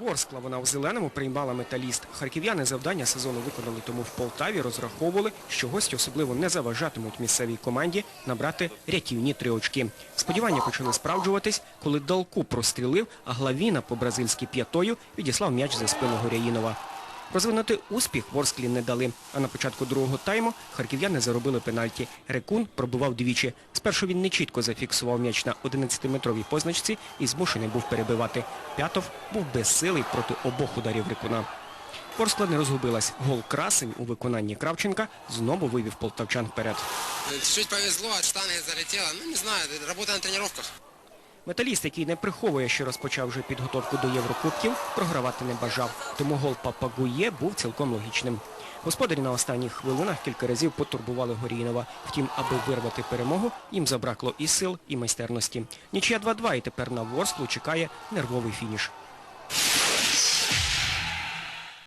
Ворскла вона в зеленому приймала металіст. Харків'яни завдання сезону виконали, тому в Полтаві розраховували, що гості особливо не заважатимуть місцевій команді набрати рятівні три очки. Сподівання почали справджуватись, коли Далку прострілив, а Главіна по-бразильськи п'ятою відіслав м'яч за спину Горяїнова. Розвинути успіх Ворсклі не дали, а на початку другого тайму харків'яни заробили пенальті. Рекун пробував двічі. Спершу він нечітко зафіксував м'яч на 11-метровій позначці і змушений був перебивати. П'ятов був безсилий проти обох ударів Рекуна. Ворскла не розгубилась. Гол красень у виконанні Кравченка знову вивів полтавчан вперед. Чуть повезло, от штанги залетело. Ну, не знаю, это работа на тренировках. Металіст, який не приховує, що розпочав вже підготовку до Єврокубків, програвати не бажав. Тому гол Папагує був цілком логічним. Господарі на останніх хвилинах кілька разів потурбували Горінова. Втім, аби вирвати перемогу, їм забракло і сил, і майстерності. Нічия 2-2 і тепер на Ворсклу чекає нервовий фініш.